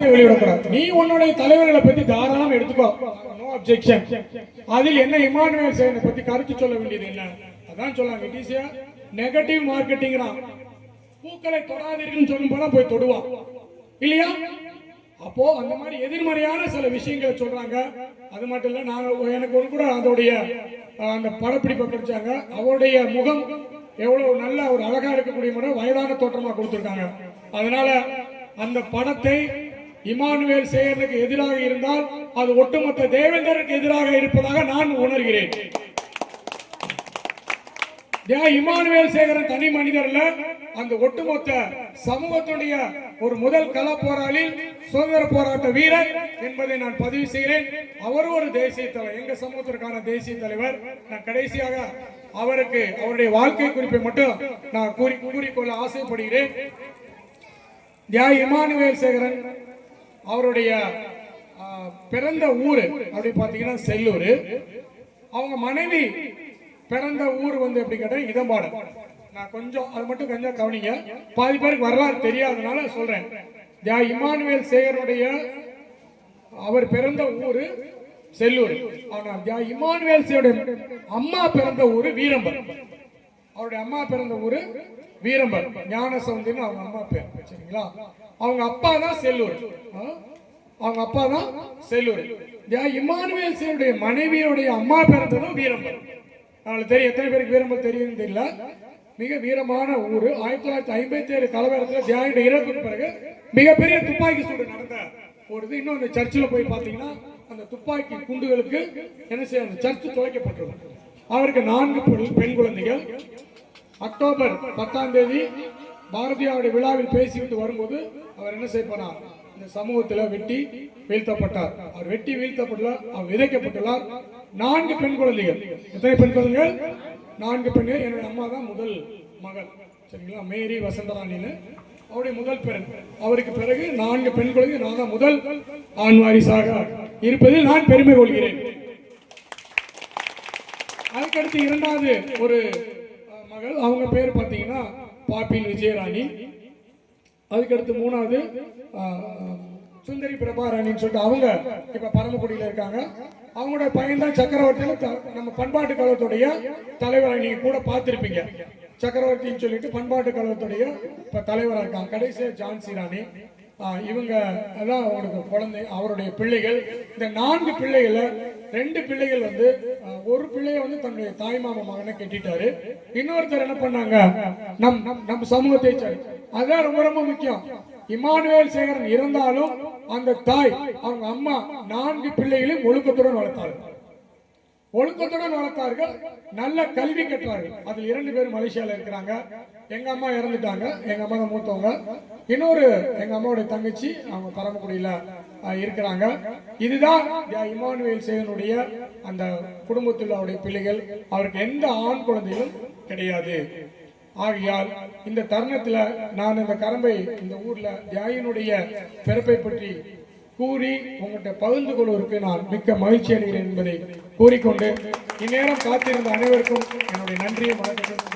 வெளியிடக்கூடாது நீ உன்னுடைய தலைவர்களை பத்தி தாராளம் எடுத்துக்கோ. நோ அப்செக்ஷன் அதில் என்ன இமானுவேல் சேனை பத்தி கருத்து சொல்ல வேண்டியது என்ன? அதான் சொல்லாங்க இட் இஸ் நெகட்டிவ் மார்க்கெட்டிங்கிறான் பூக்களை தொடாதீர்கள் சொல்லும் போல போய் தொடுவான். இல்லையா? அப்போ அந்த மாதிரி எதிர்மறையான சில விஷயங்களை சொல்றாங்க. அது மட்டும் இல்ல நான் எனக்கு ஒரு கூட அதோடைய அஹ், அந்த படப்பிடிப்பை கிடைச்சாங்க அவருடைய முகம் எவ்வளவு நல்ல ஒரு அழகா இருக்கக்கூடிய முறை வயதான தோற்றமா கொடுத்துருக்காங்க. அதனால அந்த படத்தை இமானுவேல் சேகரனுக்கு எதிராக இருந்தால் அது ஒட்டுமொத்த தேவேந்தருக்கு எதிராக இருப்பதாக நான் உணர்கிறேன். இமானுவேல் சேகரன் தனி மனிதர்ல அந்த ஒட்டுமொத்த சமூகத்துடைய ஒரு முதல் கள போராளி சுதந்திர போராட்ட வீரர் என்பதை நான் பதிவு செய்கிறேன். அவரும் ஒரு தேசிய தலைவர். எங்க சமூகத்திற்கான தேசிய தலைவர். நான் கடைசியாக அவருக்கு அவருடைய வாழ்க்கை குறிப்பை மட்டும் நான் கூறி கூறிக்கொள்ள ஆசைப்படுகிறேன். தியா இமானுவேல் சேகரன் அவருடைய பிறந்த ஊர் அப்படி பார்த்தீங்கன்னா செல்லூர். அவங்க மனைவி பிறந்த ஊர் வந்து எப்படி கேட்டால் இடம்பாடு. நான் கொஞ்சம் அது மட்டும் கொஞ்சம் கவனிங்க. பாதி பேருக்கு வரலாறு தெரியாதனால சொல்றேன். தியா இமானுவேல் சேகருடைய அவர் பிறந்த ஊர் செல்லூர். ஆனால் தியா இமானுவேல் சேகருடைய அம்மா பிறந்த ஊர் வீரம்பர். அவருடைய அம்மா பிறந்த ஊர் வீரம்பர். ஞான அவங்க அம்மா பேர். சரிங்களா? அவங்க அப்பா தான் செல்லூர். அவங்க அப்பா தான் செல்லூர். இமானுவேல் சேருடைய மனைவியுடைய அம்மா பிறந்ததும் வீரம்பல் அவங்களுக்கு தெரியும் எத்தனை பேருக்கு வீரம்பல் தெரியும் தெரியல. மிக வீரமான ஊர். ஆயிரத்தி தொள்ளாயிரத்தி ஐம்பத்தி ஏழு கலவரத்தில் தியாகிட இறப்புக்கு பிறகு மிகப்பெரிய துப்பாக்கி சூடு நடந்த ஒரு இது. இன்னும் அந்த சர்ச்சில் போய் பார்த்தீங்கன்னா அந்த துப்பாக்கி குண்டுகளுக்கு என்ன செய்ய அந்த சர்ச்சு துளைக்கப்பட்டிருக்கும் அவருக்கு நான்கு பெண் குழந்தைகள். அக்டோபர் பத்தாம் தேதி பாரதியாருடைய விழாவில் பேசிவிட்டு வரும்போது அவர் என்ன செய்யப்போனார்? இந்த சமூகத்தில் வெட்டி வீழ்த்தப்பட்டார். அவர் வெட்டி வீழ்த்தப்பட்டுள்ளார் அவர் விதைக்கப்பட்டுள்ளார் நான்கு பெண் குழந்தைகள். எத்தனை பெண் குழந்தைகள்? நான்கு பெண்கள் என்னுடைய அம்மா தான் முதல் மகள். சரிங்களா? மேரி வசந்தராணின்னு அவருடைய முதல் பெண். அவருக்கு பிறகு நான்கு பெண் குழந்தை நான் தான் முதல் ஆண் வாரிசாக இருப்பதில் நான் பெருமை கொள்கிறேன். அதுக்கடுத்து இரண்டாவது ஒரு மகள். அவங்க பேர் பார்த்தீங்கன்னா பாப்பின் விஜயராணி. அதுக்கடுத்து மூணாவது சுந்தரி பிரபாராணின்னு சொல்லிட்டு அவங்க இப்ப பரமக்குடியில இருக்காங்க. அவங்களோட பையன்தான் சக்கரவர்த்தியில த- நம்ம பண்பாட்டு கழகத்துடைய தலைவரை நீங்க கூட பார்த்திருப்பீங்க. சக்கரவர்த்தின்னு சொல்லிட்டு பண்பாட்டு கழகத்துடைய இப்ப தலைவராக இருக்காங்க. கடைசியா ஜான்சி ராணி. இவங்க அதான் அவங்களுக்கு குழந்தை அவருடைய பிள்ளைகள். இந்த நான்கு பிள்ளைகளை ரெண்டு பிள்ளைகள் வந்து ஒரு பிள்ளைய வந்து தன்னுடைய தாய்மாம மகனை கட்டிட்டாரு. இன்னொருத்தர் என்ன பண்ணாங்க? நம் நம் சமூகத்தை அதான் ரொம்ப ரொம்ப முக்கியம். இமானுவேல் சேகரன் இருந்தாலும் அந்த தாய் அவங்க அம்மா நான்கு பிள்ளைகளையும் ஒழுக்கத்துடன் வளர்த்தார்கள். ஒழுக்கத்துடன் வளர்த்தார்கள் நல்ல கல்வி கற்றார்கள். அதில் இரண்டு பேர் மலேசியால இருக்கிறாங்க. எங்க அம்மா இறந்துட்டாங்க. எங்க அம்மா தான் மூத்தவங்க. இன்னொரு எங்க அம்மாவுடைய தங்கச்சி அவங்க பரமக்குடியில இருக்கிறாங்க. இதுதான் இமானுவேல் சேகனுடைய அந்த குடும்பத்தில் அவருடைய பிள்ளைகள். அவருக்கு எந்த ஆண் குழந்தையும் கிடையாது. ஆகையால் இந்த தருணத்தில் நான் இந்த கரம்பை இந்த ஊர்ல தியாயினுடைய பிறப்பை பற்றி கூறி உங்கள்கிட்ட பகிர்ந்து கொள்வதற்கு நான் மிக்க மகிழ்ச்சி அடைகிறேன் என்பதை கூறிக்கொண்டு இந்நேரம் காத்திருந்த அனைவருக்கும் என்னுடைய நன்றியை வணக்கத்தை